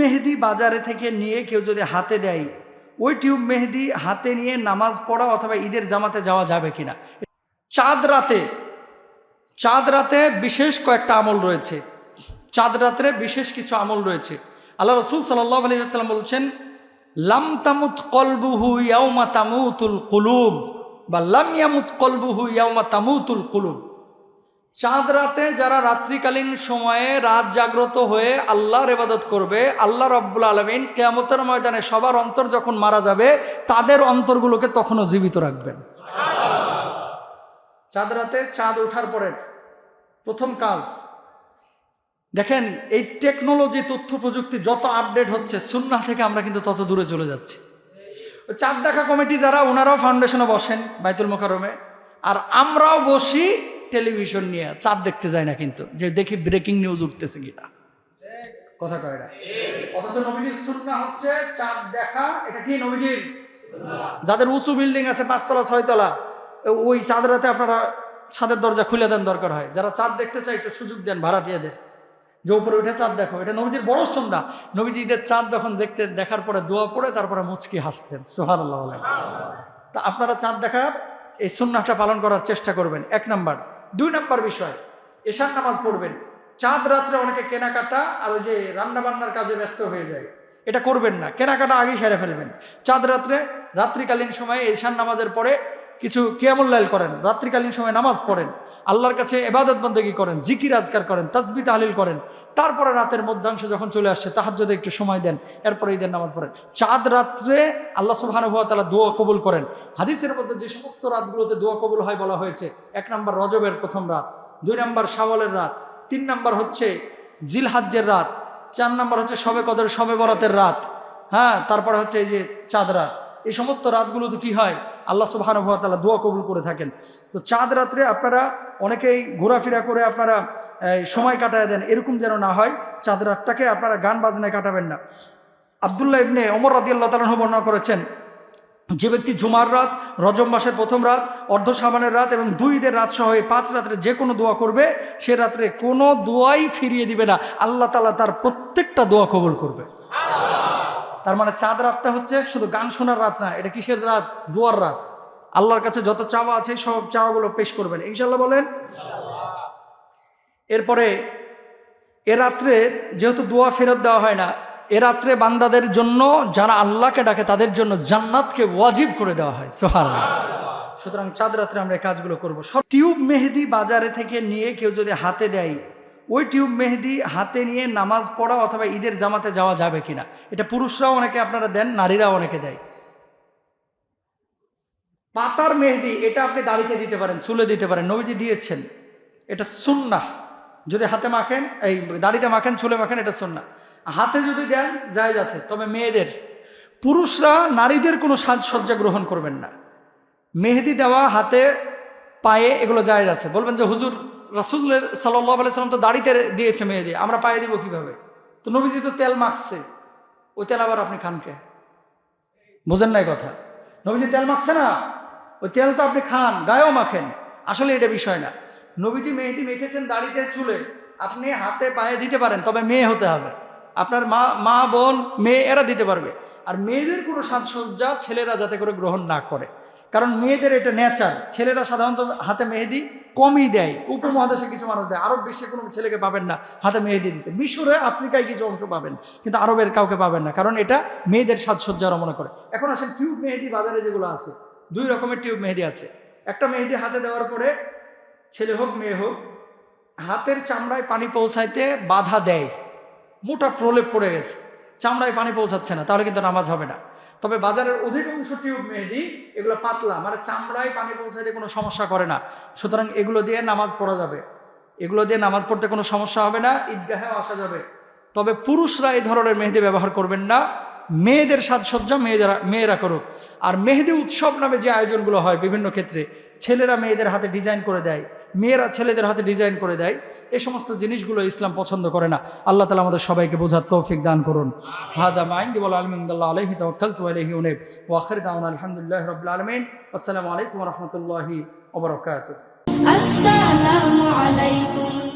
মেহেদি বাজারে থেকে নিয়ে কেউ যদি হাতে দেয়, ওই টিউব মেহেদি হাতে নিয়ে নামাজ পড়া অথবা ঈদের জামাতে যাওয়া যাবে কিনা? চাঁদ রাতে চাঁদ রাতে বিশেষ কয়েকটা আমল রয়েছে। চাঁদ রাত্রে বিশেষ কিছু আমল রয়েছে। আল্লাহ রসুল সাল্লাহ আলী আসসালাম বলছেন, লাম তামুত কলবুহু ইয়াউমা তামুতুল কুলুব বা লাম ইয়ামুত কলবুহু ইয়াউমা তামুতুল কুলুব। চাঁদ রাতে যারা রাত্রিকালীন সময়ে রাত জাগ্রত হয়ে আল্লাহর ইবাদত করবে, আল্লাহ রব্বুল আলমিন কেয়ামতের ময়দানে সবার অন্তর যখন মারা যাবে, তাদের অন্তরগুলোকে তখনও জীবিত রাখবেন। চাঁদ রাতে চাঁদ ওঠার পরে প্রথম কাজ, দেখেন এই টেকনোলজি, তথ্য প্রযুক্তি যত আপডেট হচ্ছে সুন্না থেকে আমরা কিন্তু তত দূরে চলে যাচ্ছি। চাঁদ দেখা কমিটি যারা, ওনারাও ফাউন্ডেশনে বসেন বাইতুল মোকারমে আর আমরাও বসি টেলিভিশন নিয়ে চাঁদ দেখতে যায় না কিন্তু যে দেখি ব্রেকিং নিউজ উঠতেছে কিনা। কথা কয় না। অথচ নবীজির সুন্না হচ্ছে চাঁদ দেখা এটা কি নবীজির? যাদের উঁচু বিল্ডিং আছে পাঁচতলা ছয়তলা ওই চাঁদ রাতে আপনারা ছাদের দরজা খুলে দেন দরকার হয়। যারা চাঁদ দেখতে চায় একটু সুযোগ দেন ভাড়াটিয়াদের। যে উপরে উঠে চাঁদ দেখো এটা নবীজির বড় সন্ধ্যা নবীজি ঈদের চাঁদ যখন দেখতে দেখার পরে দোয়া পড়ে তারপরে মুচকি হাসতেন। সোহান তা আপনারা চাঁদ দেখার এই সুন্নাটা পালন করার চেষ্টা করবেন। এক নাম্বার দুই নম্বর বিষয়, এশার নামাজ পড়বেন। চাঁদ রাত্রে অনেকে কেনাকাটা আর ওই যে রান্নাবান্নার কাজে ব্যস্ত হয়ে যায়। এটা করবেন না, কেনাকাটা আগেই সেরে ফেলবেন। চাঁদ রাত্রে, রাত্রিকালীন সময়ে এশার নামাজের পরে কিছু কিয়ামুল্লাইল করেন, রাত্রিকালীন সময় নামাজ পড়েন, আল্লাহর কাছে এবাদত বন্দী করেন, জিকির আজকার করেন তসবি তাহলিল করেন, তারপরে রাতের মধ্যাংশ যখন চলে আসছে তাহার যদি একটু সময় দেন, এরপরে ঈদের নামাজ পড়েন। চাঁদ রাত্রে আল্লাহ সুবাহানুভা তালা দোয়া কবুল করেন। হাদিসের মধ্যে যে সমস্ত রাতগুলোতে দোয়া কবুল হয় বলা হয়েছে, এক নম্বর রজবের প্রথম রাত, দুই নম্বর শাওয়ালের রাত, তিন নম্বর হচ্ছে জিলহাজ্জের রাত, চার নম্বর হচ্ছে সবে কদর সবে বরাতের রাত হ্যাঁ তারপরে হচ্ছে এই যে চাঁদ রাত। এই সমস্ত রাতগুলোতে কি হয়? আল্লাহ সুবাহানুভাতালা দোয়া কবুল করে থাকেন। তো চাঁদ রাত্রে আপনারা অনেকেই ঘোরাফেরা করে আপনারা সময় কাটায় দেন। এরকম যেন না হয়, চাঁদ রাতটাকে আপনারা গান বাজনায় কাটাবেন না। আবদুল্লাহ ইবনে অমর রাদিয়াল্লাহ তালাহ বর্ণনা করেছেন, যে ব্যক্তি জুমার রাত রজম মাসের প্রথম রাত, অর্ধ সাবানের রাত এবং দুই ঈদের রাত সহ এই পাঁচ রাত্রে যে কোনো দোয়া করবে, সে রাত্রে কোনো দোয়াই ফিরিয়ে দিবে না। আল্লাহ তালা তার প্রত্যেকটা দোয়া কবুল করবে। তার মানে চাঁদ রাতটা হচ্ছে শুধু গান শোনার রাত না, এটা কিসের রাত? দোয়ার রাত। আল্লাহর কাছে যত চাওয়া আছে সব চাওয়াগুলো পেশ করবেন। ইনশাল্লাহ বলেন? এরপরে, এ রাত্রে যেহেতু দোয়া ফেরত দেওয়া হয় না, এ রাত্রে বান্দাদের জন্য যারা আল্লাহকে ডাকে তাদের জন্য জান্নাতকে ওয়াজিব করে দেওয়া হয়। সোহার সুতরাং চাঁদ রাত্রে আমরা এই কাজগুলো করব। সব টিউব মেহেদি বাজারে থেকে নিয়ে কেউ যদি হাতে দেয় ওই টিউব মেহেদি হাতে নিয়ে নামাজ পড়া অথবা ঈদের জামাতে যাওয়া যাবে কিনা? এটা পুরুষরাও অনেকে আপনারা দেন, নারীরাও অনেকে দেয়। পাতার মেহেদি, এটা আপনি দাড়িতে দিতে পারেন, চুলে দিতে পারেন, নবীজি দিয়েছেন। এটা সুন্না যদি হাতে মাখেন, এই দাড়িতে মাখেন, চুলে মাখেন, এটা সুন্না হাতে যদি দেন, জায়েজ আছে। তবে মেয়েদের, পুরুষরা নারীদের কোনো সাজসজ্জা গ্রহণ করবেন না। মেহেদি দেওয়া, হাতে, পায়ে, এগুলো জায়েজ আছে। বলবেন যে, হুজুর রাসুল্লের সাল্লাহ আলাইসাল্লাম তো দাড়িতে দিয়েছে মেহেদি, আমরা পায়ে দিব কীভাবে? তো নবীজি তো তেল মাখছে। ওই তেল আবার আপনি খানকে বোঝেন নাই কথা। নবীজি তেল মাখছে না? ওই তেল তো আপনি খান, গায়েও মাখেন। আসলে এটা বিষয় না। নবীজি মেহেদি মেখেছেন দাড়িতে, চুলে। আপনি হাতে পায়ে দিতে পারেন, তবে মেয়ে হতে হবে। আপনার মা মা, বোন, মেয়ে, এরা দিতে পারবে। আর মেয়েদের কোনো সাজসজ্জা ছেলেরা যাতে করে গ্রহণ না করে। কারণ মেয়েদের এটা নেচার ছেলেরা সাধারণত হাতে মেহেদি কমই দেয়, উপমহাদেশে কিছু মানুষ দেয়। আরব বিশ্বে কোনো ছেলেকে পাবেন না হাতে মেহেদি দিতে। মিশরে, আফ্রিকায় কিছু অংশ পাবেন, কিন্তু আরবের কাউকে পাবেন না, কারণ এটা মেয়েদের সাজসজ্জা মনে করে। এখন আসেন টিউব মেহেদি বাজারে যেগুলো আছে, দুই রকমের টিউব মেহেদি আছে। একটা মেহেদি হাতে দেওয়ার পরে ছেলে হোক, মেয়ে হোক, হাতের চামড়ায় পানি পৌঁছাইতে বাধা দেয়। মোটা প্রলেপ পড়ে গেছে। চামড়ায় পানি পৌঁছাচ্ছে না, তাহলে কিন্তু নামাজ হবে না। তবে বাজারের অধিকাংশ টিউব মেহেদি, এগুলো পাতলা মানে চামড়ায় পানি পৌঁছাইতে কোনো সমস্যা করে না। সুতরাং এগুলো দিয়ে নামাজ পড়া যাবে। এগুলো দিয়ে নামাজ পড়তে কোনো সমস্যা হবে না, ঈদগাহেও আসা যাবে। তবে পুরুষরা এই ধরনের মেহেদি ব্যবহার করবেন না। মেয়েদের সাজসজ্জা মেয়েদের, মেয়েরা করুক। আর মেহেদি উৎসব নামে যে আয়োজনগুলো হয় বিভিন্ন ক্ষেত্রে, ছেলেরা মেয়েদের হাতে ডিজাইন করে দেয়। মেয়েরা ছেলেদের হাতে ডিজাইন করে দেয়। এই সমস্ত জিনিসগুলো ইসলাম পছন্দ করে না। আল্লাহ তালা আমাদের সবাইকে বোঝার তৌফিক দান করুন। হাদা মাইন্দি বল আলমিন্দুল্লাহ আলহি তওয়াক্কাল আলহি উনেব। ওয়াখির দাউন আলহামদুলিল্লাহ রবিল আলমিন। আসসালামু আলাইকুম রহমতুল্লাহি ওবরকাত আসসালামু আলাইকুম।